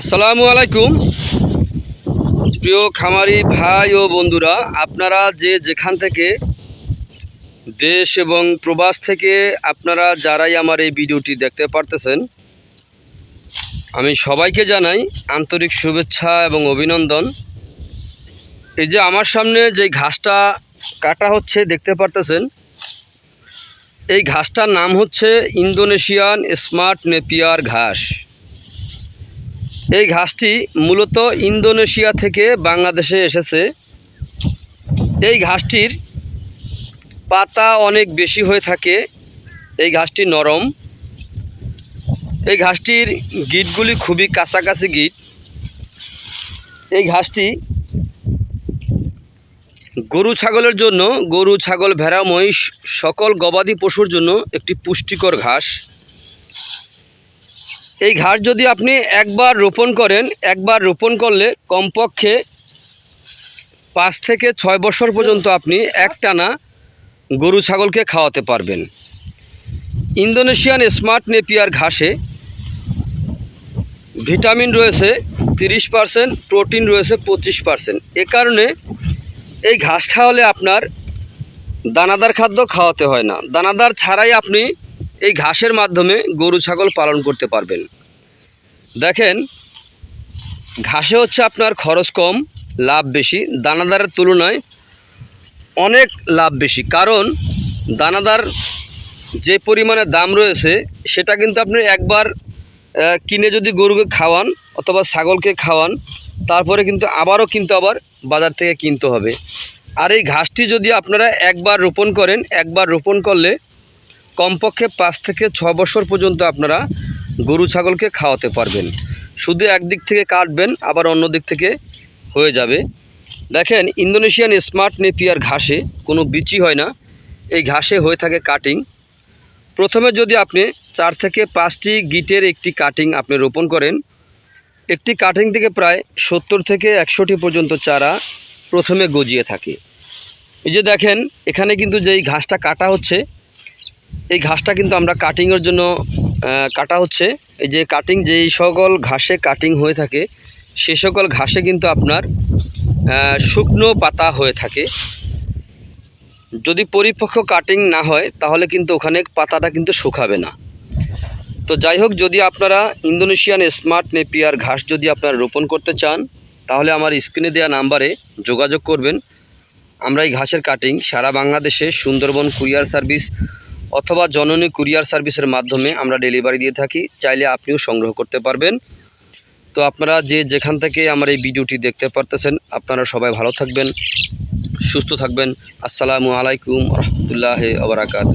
আসসালামু আলাইকুম। প্রিয় খামারি ভাই ও বন্ধুরা, আপনারা যে যেখান থেকে দেশ এবং প্রবাস থেকে আপনারা যারাই আমার এই ভিডিওটি দেখতে পারতেছেন, আমি সবাইকে জানাই আন্তরিক শুভেচ্ছা এবং অভিনন্দন। এই যে আমার সামনে যে ঘাসটা কাটা হচ্ছে, দেখতে পারতেছেন, এই ঘাসটার নাম হচ্ছে ইন্দোনেশিয়ান স্মার্ট নেপিয়ার ঘাস। এই ঘাসটি মূলত ইন্দোনেশিয়া থেকে বাংলাদেশে এসেছে। এই ঘাসটির পাতা অনেক বেশি হয়ে থাকে। এই ঘাসটি নরম। এই ঘাসটির গিটগুলি খুবই কাছাকাছি গিট। এই ঘাসটি গরু ছাগলের জন্য, গরু, ছাগল, ভেড়া, মহিষ, সকল গবাদি পশুর জন্য একটি পুষ্টিকর ঘাস। এই ঘাস যদি আপনি একবার রোপণ করেন, একবার রোপণ করলে কমপক্ষে পাঁচ থেকে ছয় বছর পর্যন্ত আপনি একটানা গরু ছাগলকে খাওয়াতে পারবেন। ইন্দোনেশিয়ান স্মার্ট নেপিয়ার ঘাসে ভিটামিন রয়েছে তিরিশ পার্সেন্ট, প্রোটিন রয়েছে পঁচিশ পার্সেন্ট। এ কারণে এই ঘাস খাওয়ালে আপনার দানাদার খাদ্য খাওয়াতে হয় না। দানাদার ছাড়াই আপনি এই ঘাসের মাধ্যমে গরু ছাগল পালন করতে পারবেন। দেখেন, ঘাসে হচ্ছে আপনার খরচ কম, লাভ বেশি, দানাদারের তুলনায় অনেক লাভ বেশি। কারণ দানাদার যে পরিমাণে দাম রয়েছে, সেটা কিন্তু আপনি একবার কিনে যদি গরুকে খাওয়ান অথবা ছাগলকে খাওয়ান, তারপরে কিন্তু আবারও কিন্তু আবার বাজার থেকে কিনতে হবে। আর এই ঘাসটি যদি আপনারা একবার রোপণ করেন, একবার রোপণ করলে কমপক্ষে পাঁচ থেকে ছ বছর পর্যন্ত আপনারা গরু, ছাগলকে খাওয়াতে পারবেন। শুধু একদিক থেকে কাটবেন, আবার অন্য দিক থেকে হয়ে যাবে। দেখেন, ইন্দোনেশিয়ান স্মার্ট নেপিয়ার ঘাসে কোনো বিচি হয় না। এই ঘাসে হয়ে থাকে কাটিং। প্রথমে যদি আপনি চার থেকে পাঁচটি গিটের একটি কাটিং আপনি রোপণ করেন, একটি কাটিং থেকে প্রায় সত্তর থেকে একশোটি পর্যন্ত চারা প্রথমে গজিয়ে থাকে। এই যে দেখেন, এখানে কিন্তু যেই ঘাসটা কাটা হচ্ছে এই ঘাসটা কিন্তু আমরা কাটিংয়ের জন্য কাটা হচ্ছে। এই যে কাটিং যেই সকল ঘাসে কাটিং হয়ে থাকে, সে সকল ঘাসে কিন্তু আপনার শুকনো পাতা হয়ে থাকে। যদি পরিপক্ক কাটিং না হয়, তাহলে কিন্তু ওখানে পাতাটা কিন্তু শুকাবে না। তো যাই হোক, যদি আপনারা ইন্দোনেশিয়ান স্মার্ট নেপিয়ার ঘাস যদি আপনারা রোপণ করতে চান, তাহলে আমার স্ক্রিনে দেওয়া নাম্বারে যোগাযোগ করবেন। আমরা এই ঘাসের কাটিং সারা বাংলাদেশে সুন্দরবন কুরিয়ার সার্ভিস অথবা জননী কুরিয়ার সার্ভিসের মাধ্যমে আমরা ডেলিভারি দিয়ে থাকি, চাইলে আপনিও সংগ্রহ করতে পারবেন। তো আপনারা যে যেখান থেকে আমার এই ভিডিওটি দেখতে পারতেছেন, আপনারা সবাই ভালো থাকবেন, সুস্থ থাকবেন। আসসালামু আলাইকুম রহমতুল্লাহ আবরাকাত